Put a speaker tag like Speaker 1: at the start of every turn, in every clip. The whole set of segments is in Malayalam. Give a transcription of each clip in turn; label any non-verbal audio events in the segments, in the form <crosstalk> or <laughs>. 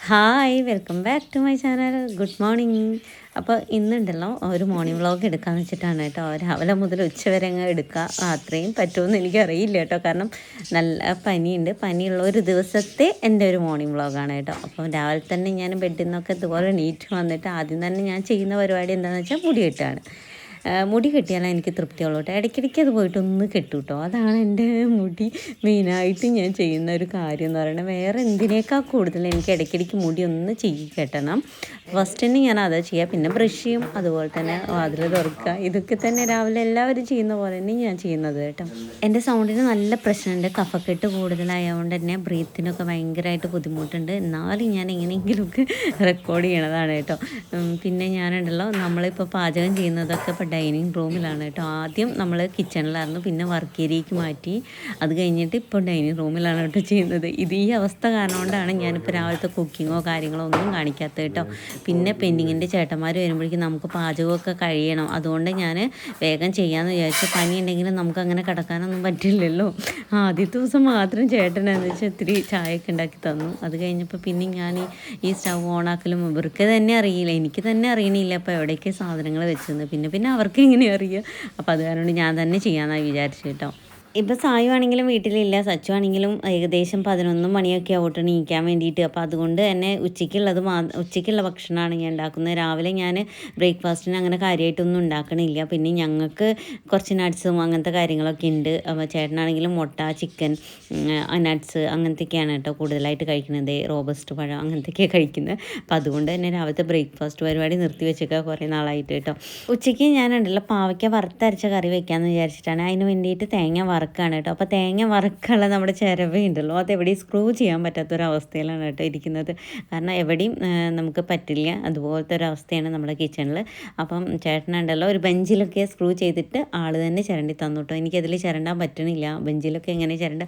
Speaker 1: Hi welcome back to my channel good morning അപ്പോൾ ഇന്നുണ്ടല്ലോ ഒരു മോർണിംഗ് വ്ളോഗ് എടുക്കാമെന്ന് വെച്ചിട്ടാണ് കേട്ടോ. രാവിലെ മുതൽ ഉച്ച വരെ അങ്ങ് എടുക്കുക അത്രയും പറ്റുമെന്ന് എനിക്കറിയില്ല കേട്ടോ. കാരണം നല്ല പനിയുണ്ട്. പനിയുള്ള ഒരു ദിവസത്തെ എന്റെ ഒരു മോർണിംഗ് വ്ളോഗാണ് കേട്ടോ. അപ്പം രാവിലെ തന്നെ ഞാൻ ബെഡിൽ നിന്നൊക്കെ ഇതുപോലെ നീറ്റ് വന്നിട്ട് ആദ്യം തന്നെ ഞാൻ ചെയ്യുന്ന പരിപാടി എന്താണെന്ന് വെച്ചാൽ മുടി കെട്ടാണ് ആ, മുടി കെട്ടിയാലേ എനിക്ക് തൃപ്തിയുള്ളൂ കേട്ടോ. ഇടയ്ക്കിടയ്ക്ക് അത് പോയിട്ട് ഒന്ന് കെട്ടു കേട്ടോ അതാണ് എന്റെ മുടി മെയിനായിട്ട് ഞാൻ ചെയ്യുന്ന ഒരു കാര്യം എന്ന് പറയുന്നത്. വേറെ എന്തിനേക്കാൾ കൂടുതൽ എനിക്ക് ഇടയ്ക്കിടയ്ക്ക് മുടി ഒന്ന് ചെയ്യി കെട്ടണം. ഫസ്റ്റ് തന്നെ ഞാൻ അത് ചെയ്യുക. പിന്നെ ബ്രഷ് ചെയ്യും. അതുപോലെ തന്നെ വാതിൽ തുറക്കുക. ഇതൊക്കെ തന്നെ രാവിലെ എല്ലാവരും ചെയ്യുന്ന പോലെ തന്നെ ഞാൻ ചെയ്യുന്നത് കേട്ടോ. എന്റെ സൗണ്ടിന് നല്ല പ്രശ്നമുണ്ട് കഫക്കെട്ട് കൂടുതലായതുകൊണ്ട് തന്നെ ബ്രീത്തിനൊക്കെ ഭയങ്കരമായിട്ട് ബുദ്ധിമുട്ടുണ്ട്. എന്നാലും ഞാൻ എങ്ങനെയെങ്കിലുമൊക്കെ റെക്കോർഡ് ചെയ്യണതാണ് കേട്ടോ. പിന്നെ ഞാനുണ്ടല്ലോ. നമ്മളിപ്പോൾ പാചകം ചെയ്യുന്നതൊക്കെ ഡൈനിങ് റൂമിലാണ് കേട്ടോ. ആദ്യം നമ്മൾ കിച്ചണിലായിരുന്നു പിന്നെ വർക്ക് ഏരിയയ്ക്ക് മാറ്റി. അത് കഴിഞ്ഞിട്ട് ഇപ്പോൾ ഡൈനിങ് റൂമിലാണ് കേട്ടോ ചെയ്യുന്നത്. ഇത് ഈ അവസ്ഥ കാരണം കൊണ്ടാണ് ഞാനിപ്പോൾ രാവിലത്തെ കുക്കിങ്ങോ കാര്യങ്ങളോ ഒന്നും കാണിക്കാത്തത് കേട്ടോ. പിന്നെ പെൻഡിങ്ങിന്റെ ചേട്ടന്മാർ വരുമ്പോഴേക്കും നമുക്ക് പാചകമൊക്കെ കഴിയണം. അതുകൊണ്ട് ഞാൻ വേഗം ചെയ്യാമെന്ന് വിചാരിച്ചു. പനി ഉണ്ടെങ്കിലും നമുക്ക് അങ്ങനെ കിടക്കാനൊന്നും പറ്റില്ലല്ലോ. ആദ്യത്തെ ദിവസം മാത്രം ചേട്ടനെന്ന് വെച്ചാൽ ഇത്തിരി ചായയൊക്കെ ഉണ്ടാക്കി തന്നു. അത് കഴിഞ്ഞപ്പോൾ പിന്നെ ഞാൻ ഈ- സ്റ്റൗ ഓണാക്കലും ഇവർക്ക് തന്നെ അറിയില്ല. എനിക്ക് തന്നെ അറിയണില്ല അപ്പോൾ എവിടേക്ക് സാധനങ്ങൾ വെച്ചെന്ന്. പിന്നെ പിന്നെ അവർക്ക് എങ്ങനെ അപ്പോൾ അത് കാരണം ഞാൻ തന്നെ ചെയ്യാമെന്നാണ് വിചാരിച്ചു കേട്ടോ. ഇപ്പോൾ സായു ആണെങ്കിലും വീട്ടിലില്ല സച്ചു ആണെങ്കിലും ഏകദേശം പതിനൊന്ന് മണിയൊക്കെ ആവട്ടെ നീക്കാൻ വേണ്ടിയിട്ട്. അപ്പോൾ അതുകൊണ്ട് തന്നെ ഉച്ചയ്ക്കുള്ളത് മാ ഉച്ചയ്ക്കുള്ള ഭക്ഷണമാണ് ഞാൻ ഉണ്ടാക്കുന്നത്. രാവിലെ ഞാൻ ബ്രേക്ക്ഫാസ്റ്റിന് അങ്ങനെ കാര്യമായിട്ടൊന്നും ഉണ്ടാക്കണില്ല. പിന്നെ ഞങ്ങൾക്ക് കുറച്ച് നട്ട്സും അങ്ങനത്തെ കാര്യങ്ങളൊക്കെ ഉണ്ട്. അപ്പോൾ ചേട്ടനാണെങ്കിലും മുട്ട ചിക്കൻ നട്ട്സ് അങ്ങനത്തെയൊക്കെയാണ് കേട്ടോ കൂടുതലായിട്ട് കഴിക്കുന്നത്. റോബസ്റ്റ് പഴം അങ്ങനത്തെയൊക്കെയാണ് കഴിക്കുന്നത്. അപ്പോൾ അതുകൊണ്ട് തന്നെ രാവിലത്തെ ബ്രേക്ക്ഫാസ്റ്റ് പരിപാടി നിർത്തി വെച്ചേക്കുക കുറേ നാളായിട്ട് കേട്ടോ. ഉച്ചയ്ക്ക് ഞാനുണ്ടല്ലോ പാവയ്ക്ക വറുത്തരച്ച കറി വെക്കാമെന്ന് വിചാരിച്ചിട്ടാണ്. അതിന് വേണ്ടിയിട്ട് തേങ്ങ വറുക്കാണ് കേട്ടോ. അപ്പോൾ തേങ്ങ വറുക്കാനുള്ള നമ്മുടെ ചിരവയുണ്ടല്ലോ അത് എവിടെയും സ്ക്രൂ ചെയ്യാൻ പറ്റാത്തൊരവസ്ഥയിലാണ് കേട്ടോ ഇരിക്കുന്നത്. കാരണം എവിടെയും നമുക്ക് പറ്റില്ല. അതുപോലത്തെ ഒരു അവസ്ഥയാണ് നമ്മുടെ കിച്ചണിൽ അപ്പം ചേട്ടനുണ്ടല്ലോ ഒരു ബെഞ്ചിലൊക്കെ സ്ക്രൂ ചെയ്തിട്ട് ആൾ തന്നെ ചിരണ്ടി തന്നു കേട്ടോ. എനിക്കതിൽ ചിരണ്ടാൻ പറ്റണില്ല. ബെഞ്ചിലൊക്കെ എങ്ങനെ ചിരണ്ട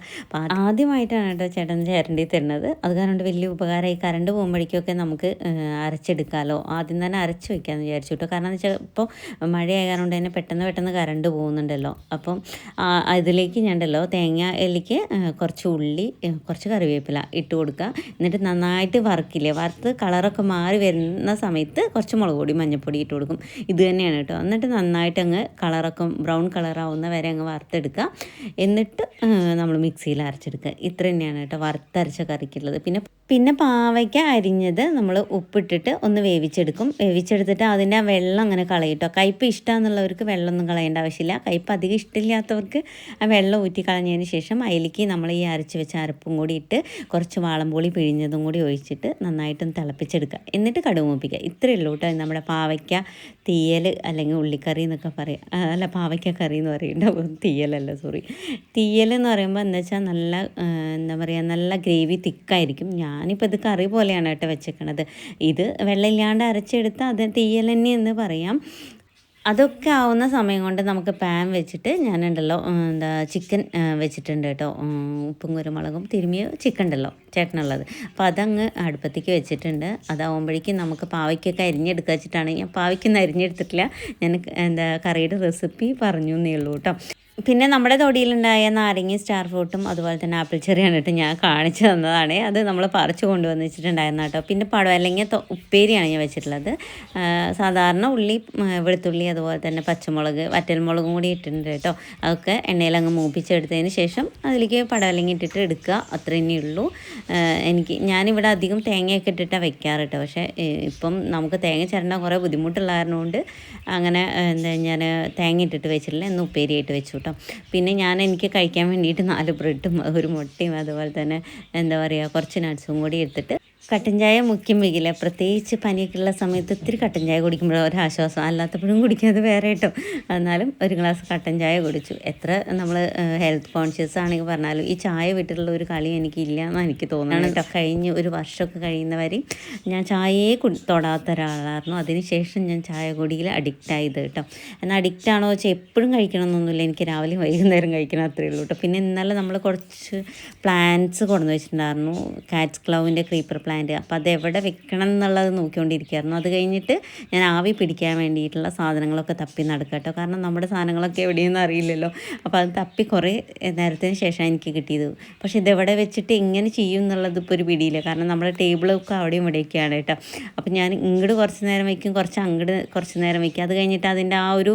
Speaker 1: ആദ്യമായിട്ടാണ് കേട്ടോ ചേട്ടൻ ചിരണ്ടി തരുന്നത്. അത് കാരണം വലിയ ഉപകാരമായി കറണ്ട് പോകുമ്പോഴേക്കൊക്കെ നമുക്ക് അരച്ചെടുക്കാമല്ലോ ആദ്യം തന്നെ അരച്ച് വയ്ക്കാമെന്ന് വിചാരിച്ചു കേട്ടോ. കാരണം എന്ന് വെച്ചാൽ ഇപ്പോൾ മഴയായ കാരണം തന്നെ പെട്ടെന്ന് പെട്ടെന്ന് കറണ്ട് പോകുന്നുണ്ടല്ലോ. അപ്പം ആ, അതിലേക്ക് ഞണ്ടല്ലോ തേങ്ങ തേങ്ങയിലേക്ക് കുറച്ച് ഉള്ളി കുറച്ച് കറിവേപ്പില ഇട്ട് കൊടുക്കുക എന്നിട്ട് നന്നായിട്ട് വറുക്കില്ലേ? വറുത്ത് കളറൊക്കെ മാറി വരുന്ന സമയത്ത് കുറച്ച് മുളക് പൊടി മഞ്ഞൾപ്പൊടി ഇട്ട് കൊടുക്കും. ഇത് തന്നെയാണ് കേട്ടോ. എന്നിട്ട് നന്നായിട്ട് അങ്ങ് കളറൊക്കെ ബ്രൗൺ കളറാവുന്ന വരെ അങ്ങ് വറുത്തെടുക്കുക എന്നിട്ട് നമ്മൾ മിക്സിയിൽ അരച്ചെടുക്കുക. ഇത്ര തന്നെയാണ് കേട്ടോ വറുത്തരച്ച കറിക്കുള്ളത്. പിന്നെ പിന്നെ പാവയ്ക്ക അരിഞ്ഞത് നമ്മൾ ഉപ്പിട്ടിട്ട് ഒന്ന് വേവിച്ചെടുക്കും. വേവിച്ചെടുത്തിട്ട് അതിന്റെ വെള്ളം അങ്ങനെ കളയിട്ടോ കയ്പ്പ് ഇഷ്ടമെന്നുള്ളവർക്ക് വെള്ളമൊന്നും കളയേണ്ട ആവശ്യമില്ല. കയ്പ്പ് അധികം ഇഷ്ടമില്ലാത്തവർക്ക് ആ വെള്ളം ഊറ്റി കളഞ്ഞതിന് ശേഷം അതിലേക്ക് നമ്മൾ ഈ അരച്ച് വെച്ച അരപ്പും കൂടി ഇട്ട് കുറച്ച് വാളംപൊളി പിഴിഞ്ഞതും കൂടി ഒഴിച്ചിട്ട് നന്നായിട്ടൊന്ന് തിളപ്പിച്ചെടുക്കുക. എന്നിട്ട് കടുക് മൂപ്പിക്കുക. ഇത്രയേ ഉള്ളൂ കേട്ടോ നമ്മുടെ പാവയ്ക്ക തീയൽ അല്ലെങ്കിൽ ഉള്ളിക്കറി എന്നൊക്കെ പറയാം അല്ല പാവയ്ക്ക കറി എന്ന് പറയുന്നുണ്ടാവും തീയലല്ല സോറി. തീയൽ എന്ന് പറയുമ്പോൾ എന്താ വെച്ചാൽ നല്ല എന്താ പറയുക നല്ല ഗ്രേവി തിക്കായിരിക്കും. ഞാനിപ്പോൾ ഇത് കറി പോലെയാണ് കേട്ടോ വെച്ചേക്കണത്. ഇത് വെള്ളമില്ലാണ്ട് അരച്ചെടുത്ത് അത് തീയൽ എന്ന് പറയാം. അതൊക്കെ ആവുന്ന സമയം കൊണ്ട് നമുക്ക് പാൻ വെച്ചിട്ട് ഞാനുണ്ടല്ലോ എന്താ ചിക്കൻ വെച്ചിട്ടുണ്ട് കേട്ടോ. ഉപ്പും കുരുമുളകും തിരുമിയ ചിക്കൻ ഉണ്ടല്ലോ ചേട്ടനുള്ളത്. അപ്പോൾ അതങ്ങ് അടുപ്പത്തേക്ക് വെച്ചിട്ടുണ്ട്. അതാവുമ്പോഴേക്കും നമുക്ക് പാവയ്ക്കൊക്കെ അരിഞ്ഞെടുക്കുക വെച്ചിട്ടാണ് ഞാൻ പാവയ്ക്കൊന്നും അരിഞ്ഞെടുത്തിട്ടില്ല. ഞാൻ എന്താ കറിയുടെ റെസിപ്പി പറഞ്ഞു എന്നേ ഉള്ളൂ കേട്ടോ. പിന്നെ നമ്മുടെ തൊടിയിലുണ്ടായ നാരങ്ങ സ്റ്റാർ ഫ്രൂട്ടും അതുപോലെ തന്നെ ആപ്പിൾ ചെറിയാണ് കേട്ടോ ഞാൻ കാണിച്ചു തന്നതാണ്. അത് നമ്മൾ പറിച്ചു കൊണ്ടുവന്ന് വെച്ചിട്ടുണ്ടായിരുന്നു കേട്ടോ. പിന്നെ പടവലങ്ങ ഉപ്പേരിയാണ് ഞാൻ വെച്ചിട്ടുള്ളത്. സാധാരണ ഉള്ളി വെളുത്തുള്ളി അതുപോലെ തന്നെ പച്ചമുളക് വറ്റൽമുളകും കൂടി ഇട്ടിട്ടുണ്ട് കേട്ടോ. അതൊക്കെ എണ്ണയിൽ അങ്ങ് മൂപ്പിച്ചെടുത്തതിന് ശേഷം അതിലേക്ക് പടവലങ്ങ ഇട്ടിട്ട് എടുക്കുക. അത്ര ഉള്ളൂ. എനിക്ക് ഞാനിവിടെ അധികം തേങ്ങയൊക്കെ ഇട്ടിട്ടാണ് വെക്കാറ് കേട്ടോ. പക്ഷേ ഇപ്പം നമുക്ക് തേങ്ങ ചിരണ്ടാൻ കുറേ ബുദ്ധിമുട്ടുള്ള കാരണം അങ്ങനെ എന്താ ഞാൻ തേങ്ങ ഇട്ടിട്ട് വെച്ചിട്ടില്ല. എന്ന് ഉപ്പേരിയായിട്ട് വെച്ചു പിന്നെ ഞാൻ എനിക്ക് കഴിക്കാൻ വേണ്ടിയിട്ട് നാല് ബ്രെഡും ഒരു മുട്ടയും അതുപോലെ തന്നെ എന്താ പറയുക കുറച്ച് നട്ട്സും കൂടി എടുത്തിട്ട് കട്ടൻ ചായ മുഖ്യം വയ്ക്കില്ല പ്രത്യേകിച്ച് പനിയൊക്കെ ഉള്ള സമയത്ത് ഒത്തിരി കട്ടൻ ചായ കുടിക്കുമ്പോഴും ഒരാശ്വാസം അല്ലാത്തപ്പോഴും കുടിക്കുന്നത് വേറെ കേട്ടോ. എന്നാലും ഒരു ഗ്ലാസ് കട്ടൻ ചായ കുടിച്ചു. എത്ര നമ്മൾ ഹെൽത്ത് കോൺഷ്യസ് ആണെങ്കിൽ പറഞ്ഞാലും ഈ ചായ വിട്ടിട്ടുള്ള ഒരു കളി എനിക്കില്ല എന്നാണ് എനിക്ക് തോന്നുന്നത് കേട്ടോ. കഴിഞ്ഞ് ഒരു വർഷമൊക്കെ കഴിയുന്നവരെയും ഞാൻ ചായയെ തൊടാത്ത ഒരാളായിരുന്നു. അതിനുശേഷം ഞാൻ ചായ കുടിയിൽ അഡിക്റ്റ് ആയത് കേട്ടോ. എന്നാൽ അഡിക്റ്റ് ആണോ വെച്ചാൽ എപ്പോഴും കഴിക്കണമെന്നൊന്നുമില്ല. എനിക്ക് രാവിലെ വൈകുന്നേരം കഴിക്കണം അത്രയേ ഉള്ളൂ കേട്ടോ. പിന്നെ ഇന്നലെ നമ്മൾ കുറച്ച് പ്ലാന്റ്സ് കൊണ്ടുവന്ന് വെച്ചിട്ടുണ്ടായിരുന്നു കാറ്റ്സ് ക്ലൗവിന്റെ ക്രീപ്പർ പ്ലാന്റ് അപ്പോൾ അത് എവിടെ വെക്കണം എന്നുള്ളത് നോക്കിക്കൊണ്ടിരിക്കുകയായിരുന്നു. അത് കഴിഞ്ഞിട്ട് ഞാൻ ആവി പിടിക്കാൻ വേണ്ടിയിട്ടുള്ള സാധനങ്ങളൊക്കെ തപ്പി നടക്കട്ടോ. കാരണം നമ്മുടെ സാധനങ്ങളൊക്കെ എവിടെയെന്ന് അറിയില്ലല്ലോ. അപ്പോൾ അത് തപ്പി കുറേ നേരത്തിന് ശേഷം എനിക്ക് കിട്ടിയത്. പക്ഷേ ഇതെവിടെ വെച്ചിട്ട് എങ്ങനെ ചെയ്യും എന്നുള്ളത് ഇപ്പോൾ ഒരു പിടിയില്ല. കാരണം നമ്മുടെ ടേബിളൊക്കെ അവിടെയും ഇവിടെയൊക്കെയാണ് കേട്ടോ. അപ്പോൾ ഞാൻ ഇങ്ങോട്ട് കുറച്ച് നേരം വയ്ക്കും കുറച്ച് അങ്ങോട്ട് കുറച്ച് നേരം വയ്ക്കും. അത് കഴിഞ്ഞിട്ട് അതിന്റെ ആ ഒരു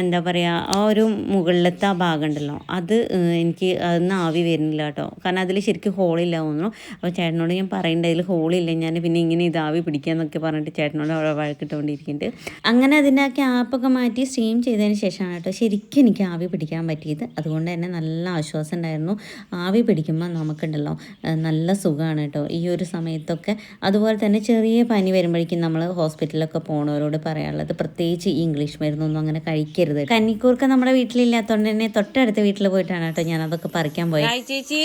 Speaker 1: എന്താ പറയുക ആ ഒരു മുകളിലത്തെ ആ ഭാഗം ഉണ്ടല്ലോ അത് എനിക്ക് അതൊന്നും ആവി വരുന്നില്ല കേട്ടോ. കാരണം അതിൽ ശരിക്കും ഹോളില്ല തോന്നുന്നു. അപ്പോൾ ചേട്ടനോട് ഞാൻ പറയുന്നുണ്ട് അതിൽ ഹോളില്ല? ഞാൻ പിന്നെ ഇങ്ങനെ ഇതാവി പിടിക്കാന്നൊക്കെ പറഞ്ഞിട്ട് ചേട്ടനോട് അവിടെ വഴക്കിട്ടുകൊണ്ടിരിക്കുന്നുണ്ട് അങ്ങനെ അതിന്റെ ആ ക്യാപ്പൊക്കെ മാറ്റി സ്റ്റീം ചെയ്തതിന് ശേഷമാണ് കേട്ടോ ശരിക്കും എനിക്ക് ആവി പിടിക്കാൻ പറ്റിയത്. അതുകൊണ്ട് തന്നെ നല്ല ആശ്വാസം ഉണ്ടായിരുന്നു. ആവി പിടിക്കുമ്പോൾ നമുക്കുണ്ടല്ലോ നല്ല സുഖമാണ് കേട്ടോ ഈ ഒരു സമയത്തൊക്കെ. അതുപോലെ തന്നെ ചെറിയ പനി വരുമ്പോഴേക്കും നമ്മൾ ഹോസ്പിറ്റലിലൊക്കെ പോണവരോട് പറയാനുള്ളത് പ്രത്യേകിച്ച് ഈ ഇംഗ്ലീഷ് മരുന്നൊന്നും അങ്ങനെ കഴിക്കരുത്. കന്നിക്കൂർക്ക് നമ്മുടെ വീട്ടിലില്ലാത്തതുകൊണ്ട് തന്നെ തൊട്ടടുത്ത വീട്ടിൽ പോയിട്ടാണ് കേട്ടോ ഞാൻ അതൊക്കെ പറിക്കാൻ പോയത്.
Speaker 2: ചേച്ചി.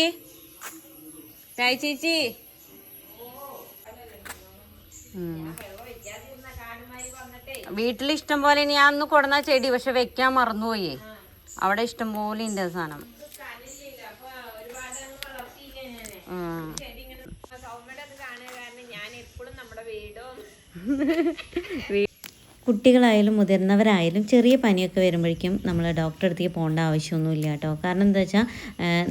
Speaker 2: ചേച്ചി. വീട്ടിൽ ഇഷ്ടം പോലെ ഞാൻ അന്ന് കൊടുന്ന ചെടി പക്ഷെ വെക്കാൻ മറന്നുപോയി. അവിടെ ഇഷ്ടം പോലെ ഉണ്ട് സാധനം. ഉം. <laughs>
Speaker 1: കുട്ടികളായാലും മുതിർന്നവരായാലും ചെറിയ പനിയൊക്കെ വരുമ്പോഴേക്കും നമ്മൾ ഡോക്ടറെ അടുത്തേക്ക് പോകേണ്ട ആവശ്യമൊന്നുമില്ല കേട്ടോ. കാരണം എന്താ വെച്ചാൽ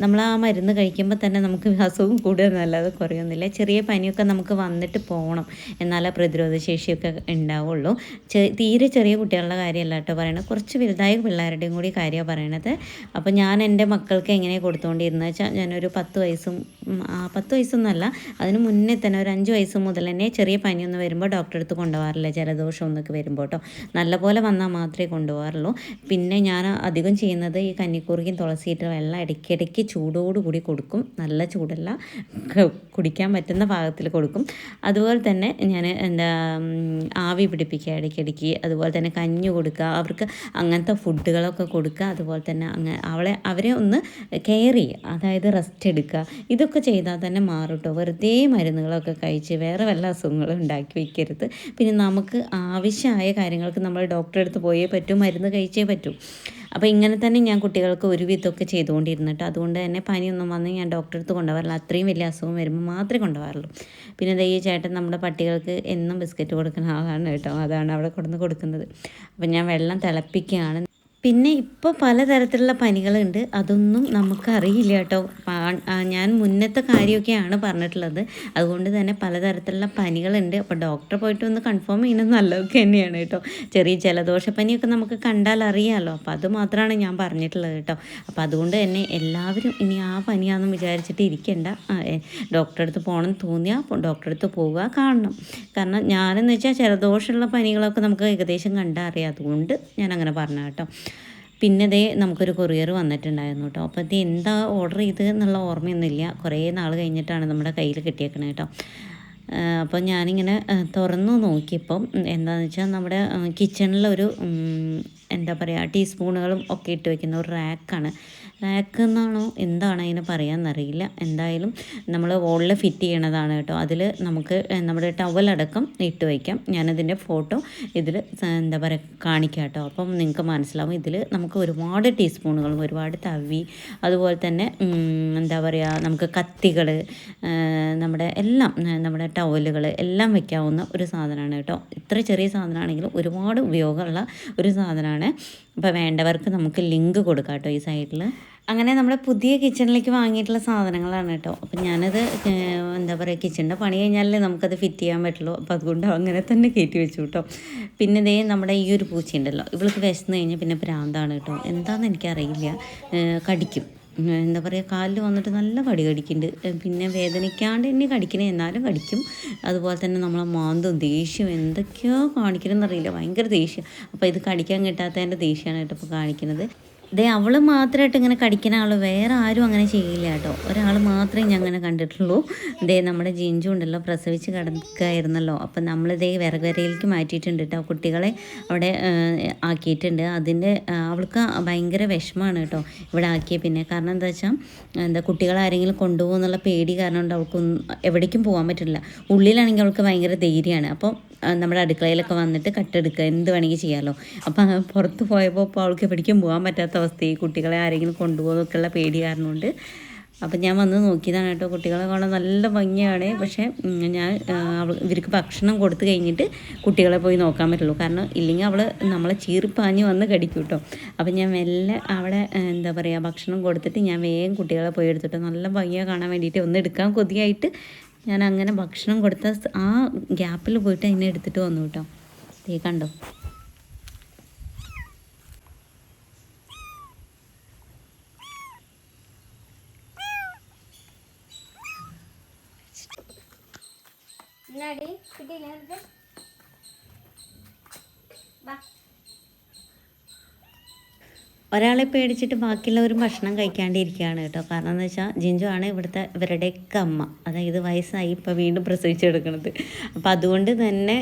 Speaker 1: നമ്മൾ ആ മരുന്ന് കഴിക്കുമ്പോൾ തന്നെ നമുക്ക് അസുഖം കൂടുതലല്ലാതെ കുറയൊന്നുമില്ല. ചെറിയ പനിയൊക്കെ നമുക്ക് വന്നിട്ട് പോകണം എന്നാലേ പ്രതിരോധ ശേഷിയൊക്കെ ഉണ്ടാവുള്ളൂ. തീരെ ചെറിയ കുട്ടികളുടെ കാര്യമല്ല കേട്ടോ പറയണത്. കുറച്ച് വലുതായ പിള്ളേരുടെയും കൂടി കാര്യമാണ് പറയണത്. അപ്പോൾ ഞാൻ എന്റെ മക്കൾക്ക് എങ്ങനെ കൊടുത്തുകൊണ്ടിരുന്നത് വെച്ചാൽ ഞാനൊരു പത്ത് വയസ്സും പത്ത് വയസ്സൊന്നുമല്ല അതിന് മുന്നേ തന്നെ ഒരു അഞ്ച് വയസ്സ് മുതൽ തന്നെ ചെറിയ പനിയൊന്നും വരുമ്പോൾ ഡോക്ടറെ അടുത്ത് കൊണ്ടുപോകാറില്ല. ജലദോഷം ഒന്നൊക്കെ വരുമ്പോൾ കേട്ടോ. നല്ലപോലെ വന്നാൽ മാത്രമേ കൊണ്ടുപോകാറുള്ളൂ. പിന്നെ ഞാൻ അധികം ചെയ്യുന്നത് ഈ കന്നിക്കൂറിക്കും തുളസിയിട്ട് വെള്ളം ഇടയ്ക്കിടയ്ക്ക് ചൂടോടുകൂടി കൊടുക്കും. നല്ല ചൂടല്ല. കുടിക്കാൻ പറ്റുന്ന ഭാഗത്തിൽ കൊടുക്കും. അതുപോലെ തന്നെ ഞാൻ എന്താ ആവി പിടിപ്പിക്കുക ഇടയ്ക്കിടയ്ക്ക്. അതുപോലെ തന്നെ കഞ്ഞി കൊടുക്കുക. അവർക്ക് അങ്ങനത്തെ ഫുഡുകളൊക്കെ കൊടുക്കുക. അതുപോലെ തന്നെ അങ്ങ് അവളെ അവരെ ഒന്ന് കെയർ ചെയ്യുക. അതായത് റെസ്റ്റ് എടുക്കുക. ഇതൊക്കെ ചെയ്താൽ തന്നെ മാറും വെറുതെ മരുന്നുകളൊക്കെ കഴിച്ച് വേറെ വല്ല അസുഖങ്ങളും ഉണ്ടാക്കി വയ്ക്കരുത് പിന്നെ നമുക്ക് ആവശ്യമായ കാര്യങ്ങൾക്ക് നമ്മൾ ഡോക്ടറെ അടുത്ത് പോയേ പറ്റൂ മരുന്ന് കഴിച്ചേ പറ്റൂ. അപ്പോൾ ഇങ്ങനെ തന്നെ ഞാൻ കുട്ടികൾക്ക് ഒരു ഒരുവിധമൊക്കെ ചെയ്തുകൊണ്ടിരുന്നിട്ട് അതുകൊണ്ട് തന്നെ പനിയൊന്നും വന്ന് ഞാൻ ഡോക്ടറെ അടുത്ത് കൊണ്ടുപോകാറില്ല അത്രയും വലിയ അസുഖം വരുമ്പോൾ മാത്രമേ കൊണ്ടുപോകാറുള്ളൂ പിന്നെ ദേ ചേട്ടൻ നമ്മുടെ പട്ടികൾക്ക് എന്നും ബിസ്ക്കറ്റ് കൊടുക്കുന്ന ആളാണ് കേട്ടോ. അതാണ് അവിടെ കൊണ്ടുവന്ന് കൊടുക്കുന്നത്. അപ്പോൾ ഞാൻ വെള്ളം തിളപ്പിക്കുകയാണ്. പിന്നെ ഇപ്പോൾ പലതരത്തിലുള്ള പനികളുണ്ട്. അതൊന്നും നമുക്കറിയില്ല കേട്ടോ. ഞാൻ മുന്നത്തെ കാര്യമൊക്കെയാണ് പറഞ്ഞിട്ടുള്ളത്. അതുകൊണ്ട് തന്നെ പലതരത്തിലുള്ള പനികളുണ്ട്. അപ്പോൾ ഡോക്ടറെ പോയിട്ട് ഒന്ന് കൺഫേം ചെയ്യുന്നത് നല്ലതൊക്കെ തന്നെയാണ് കേട്ടോ. ചെറിയ ജലദോഷപ്പനിയൊക്കെ നമുക്ക് കണ്ടാൽ അറിയാമല്ലോ അപ്പോൾ അത് മാത്രമാണ് ഞാൻ പറഞ്ഞിട്ടുള്ളത് കേട്ടോ. അപ്പോൾ അതുകൊണ്ട് തന്നെ എല്ലാവരും ഇനി ആ പനിയാണെന്ന് വിചാരിച്ചിട്ട് ഇരിക്കണ്ട. ഡോക്ടറെ അടുത്ത് പോകണം തോന്നിയാൽ ഡോക്ടറെ അടുത്ത് പോവുക കാണണം. കാരണം ഞാനെന്ന് വെച്ചാൽ ജലദോഷമുള്ള പനികളൊക്കെ നമുക്ക് ഏകദേശം കണ്ടാൽ അറിയാം. അതുകൊണ്ട് ഞാൻ അങ്ങനെ പറഞ്ഞ കേട്ടോ. പിന്നെ ഇതേ നമുക്കൊരു കൊറിയർ വന്നിട്ടുണ്ടായിരുന്നു കേട്ടോ അപ്പോൾ ഇത് എന്താ ഓർഡർ ചെയ്ത് എന്നുള്ള ഓർമ്മയൊന്നുമില്ല. കുറേ നാൾ കഴിഞ്ഞിട്ടാണ് നമ്മുടെ കയ്യിൽ കിട്ടിയേക്കണേ കേട്ടോ അപ്പോൾ ഞാനിങ്ങനെ തുറന്നു നോക്കിയപ്പം എന്താണെന്ന് വെച്ചാൽ നമ്മുടെ കിച്ചണിലൊരു എന്താ പറയുക ടീസ്പൂണുകളും ഒക്കെ ഇട്ട് വെക്കുന്ന ഒരു റാക്കാണ് റാക്ക് എന്നാണോ എന്താണ് അതിന് പറയാമെന്നറിയില്ല എന്തായാലും നമ്മൾ വോളിൽ ഫിറ്റ് ചെയ്യണതാണ് കേട്ടോ. അതിൽ നമുക്ക് നമ്മുടെ ടവലടക്കം ഇട്ട് വയ്ക്കാം ഞാനതിന്റെ ഫോട്ടോ ഇതിൽ എന്താ പറയുക കാണിക്കാം കേട്ടോ. അപ്പം നിങ്ങൾക്ക് മനസ്സിലാവും. ഇതിൽ നമുക്ക് ഒരുപാട് ടീസ്പൂണുകളും ഒരുപാട് തവി അതുപോലെ തന്നെ എന്താ പറയുക നമുക്ക് കത്തികൾ നമ്മുടെ എല്ലാം നമ്മുടെ ടവലുകൾ എല്ലാം വയ്ക്കാവുന്ന ഒരു സാധനമാണ് കേട്ടോ. ഇത്ര ചെറിയ സാധനമാണെങ്കിലും ഒരുപാട് ഉപയോഗമുള്ള ഒരു സാധനമാണ്. അപ്പോൾ വേണ്ടവർക്ക് നമുക്ക് ലിങ്ക് കൊടുക്കാം കേട്ടോ ഈ സൈഡിൽ അങ്ങനെ നമ്മൾ പുതിയ കിച്ചണിലേക്ക് വാങ്ങിയിട്ടുള്ള സാധനങ്ങളാണ് കേട്ടോ. അപ്പം ഞാനത് എന്താ പറയുക കിച്ചണിന്റെ പണി കഴിഞ്ഞാലേ നമുക്കത് ഫിറ്റ് ചെയ്യാൻ പറ്റുള്ളൂ. അപ്പോൾ അതുകൊണ്ട് അങ്ങനെ തന്നെ കയറ്റി വെച്ചു കേട്ടോ. പിന്നെ ഇതേ നമ്മുടെ ഈ ഒരു പൂച്ചയുണ്ടല്ലോ ഇവൾക്ക് വിശന്ന് കഴിഞ്ഞാൽ പിന്നെ ഭ്രാന്താണ് കേട്ടോ. എന്താണെന്ന് എനിക്കറിയില്ല. കടിക്കും. എന്താ പറയുക കാലിൽ വന്നിട്ട് നല്ല കടി കടിക്കുന്നുണ്ട്. പിന്നെ വേദനിക്കാണ്ട് തന്നെ കടിക്കണേ എന്നാലും കടിക്കും. അതുപോലെ തന്നെ നമ്മളെ മാന്തും. ദേഷ്യം. എന്തൊക്കെയോ കാണിക്കണമെന്നറിയില്ല ഭയങ്കര ദേഷ്യം. അപ്പോൾ ഇത് കടിക്കാൻ കിട്ടാത്തതിന്റെ ദേഷ്യമാണ് കേട്ടോ ഇപ്പോൾ കാണിക്കുന്നത് ദേ അവൾ മാത്രമായിട്ട് ഇങ്ങനെ കടിക്കുന്ന ആൾ വേറെ ആരും അങ്ങനെ ചെയ്യില്ല കേട്ടോ. ഒരാൾ മാത്രമേ ഞാൻ അങ്ങനെ കണ്ടിട്ടുള്ളൂ. ദേ നമ്മുടെ ജിഞ്ചു ഉണ്ടല്ലോ പ്രസവിച്ച് കിടക്കുകയായിരുന്നല്ലോ അപ്പം നമ്മൾ ദേ വിറകരയിലേക്ക് മാറ്റിയിട്ടുണ്ട് കേട്ടോ. കുട്ടികളെ അവിടെ ആക്കിയിട്ടുണ്ട്. അതിന്റെ അവൾക്ക് ഭയങ്കര വിഷമമാണ് കേട്ടോ ഇവിടെ ആക്കിയ പിന്നെ. കാരണം എന്താ വെച്ചാൽ എന്താ കുട്ടികളെ ആരെങ്കിലും കൊണ്ടുപോകും പേടി കാരണം കൊണ്ട് അവൾക്ക് എവിടേക്കും പോകാൻ പറ്റില്ല. ഉള്ളിലാണെങ്കിൽ അവൾക്ക് ഭയങ്കര ധൈര്യമാണ്. അപ്പോൾ നമ്മുടെ അടുക്കളയിലൊക്കെ വന്നിട്ട് കട്ടെടുക്കുക. എന്ത് വേണമെങ്കിൽ ചെയ്യാമല്ലോ അപ്പം പുറത്ത് പോയപ്പോൾ അവൾക്ക് എവിടേക്കും പോകാൻ പറ്റാത്ത അവസ്ഥയായി കുട്ടികളെ ആരെങ്കിലും കൊണ്ടുപോകുന്നൊക്കെയുള്ള പേടി കാരണമുണ്ട്. അപ്പം ഞാൻ വന്ന് നോക്കിയതാണ് കേട്ടോ. കുട്ടികളെ കാണാൻ നല്ല ഭംഗിയാണ്. പക്ഷേ ഞാൻ ഇവർക്ക് ഭക്ഷണം കൊടുത്തു കഴിഞ്ഞിട്ട് കുട്ടികളെ പോയി നോക്കാൻ പറ്റുള്ളൂ. കാരണം ഇല്ലെങ്കിൽ അവൾ നമ്മളെ ചീറിപ്പാഞ്ഞ് വന്ന് കടിക്കും കേട്ടോ. അപ്പം ഞാൻ മെല്ലെ അവിടെ എന്താ പറയുക ഭക്ഷണം കൊടുത്തിട്ട് ഞാൻ വേഗം കുട്ടികളെ പോയി എടുത്തിട്ട് നല്ല ഭംഗിയാണ് കാണാൻ വേണ്ടിയിട്ട് ഒന്ന് എടുക്കാൻ കൊതിയായിട്ട് ഞാൻ അങ്ങനെ ഭക്ഷണം കൊടുത്ത ആ ഗ്യാപ്പിൽ പോയിട്ട് അതിനെ എടുത്തിട്ട് വന്നു കേട്ടോ. കണ്ടോ?
Speaker 3: എന്നാടി കിട്ടിയില്ല.
Speaker 1: ഒരാളെ പേടിച്ചിട്ട് ബാക്കിയുള്ളവരും ഭക്ഷണം കഴിക്കാണ്ടിരിക്കുകയാണ് കേട്ടോ. കാരണം എന്ന് വെച്ചാൽ ജിഞ്ചു ആണ് ഇവിടുത്തെ ഇവരുടെയൊക്കെ അമ്മ. അതായത് വയസ്സായി ഇപ്പോൾ വീണ്ടും പ്രസവിച്ചെടുക്കുന്നത് അപ്പോൾ അതുകൊണ്ട് തന്നെ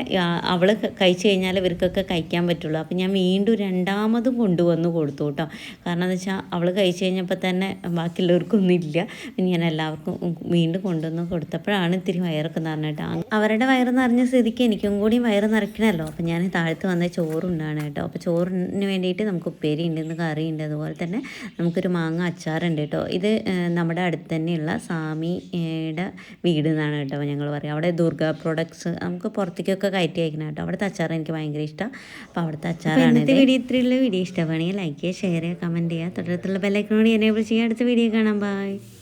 Speaker 1: അവൾ കഴിച്ചു കഴിഞ്ഞാൽ ഇവർക്കൊക്കെ കഴിക്കാൻ പറ്റുള്ളൂ. അപ്പോൾ ഞാൻ വീണ്ടും രണ്ടാമതും കൊണ്ടുവന്ന് കൊടുത്തു കേട്ടോ. കാരണം എന്ന് വെച്ചാൽ അവൾ കഴിച്ചു കഴിഞ്ഞപ്പോൾ തന്നെ ബാക്കിയുള്ളവർക്കൊന്നും ഇല്ല ഞാൻ എല്ലാവർക്കും വീണ്ടും കൊണ്ടുവന്ന് കൊടുത്തപ്പോഴാണ് ഇത്തിരി വയറൊക്കെ നിറഞ്ഞിട്ട്. അവരുടെ വയറ് നിറഞ്ഞ സ്ഥിതിക്ക് എനിക്കും കൂടി വയറ് നിറയ്ക്കണമല്ലോ അപ്പോൾ ഞാൻ താഴത്ത് വന്ന ചോറുണ്ടാണ് കേട്ടോ. അപ്പോൾ ചോറിന് വേണ്ടിയിട്ട് നമുക്ക് ഉപ്പേരി ഉണ്ടെന്ന് കറി ഉണ്ട് അതുപോലെ തന്നെ നമുക്കൊരു മാങ്ങ അച്ചാറുണ്ട് കേട്ടോ. ഇത് നമ്മുടെ അടുത്ത് തന്നെയുള്ള സാമിയുടെ വീട് എന്നാണ് കേട്ടോ ഞങ്ങൾ പറയുക. അവിടെ ദുർഗ പ്രൊഡക്ട്സ് നമുക്ക് പുറത്തേക്കൊക്കെ കയറ്റി അയക്കണം കേട്ടോ. അവിടുത്തെ അച്ചാർ എനിക്ക് ഭയങ്കര ഇഷ്ടം. അപ്പോൾ അവിടുത്തെ അച്ചാറാണ് ഇന്നത്തെ വീഡിയോ ഇത്രയുള്ള വീഡിയോ ഇഷ്ടമാണെങ്കിൽ ലൈക്ക് ചെയ്യുക ഷെയർ ചെയ്യുക കമന്റ് ചെയ്യുക. തുടർത്തുള്ള ബെല്ലൈക്കനോട് എനേബിൾ ചെയ്യുക അടുത്ത വീഡിയോ കാണാം. ബൈ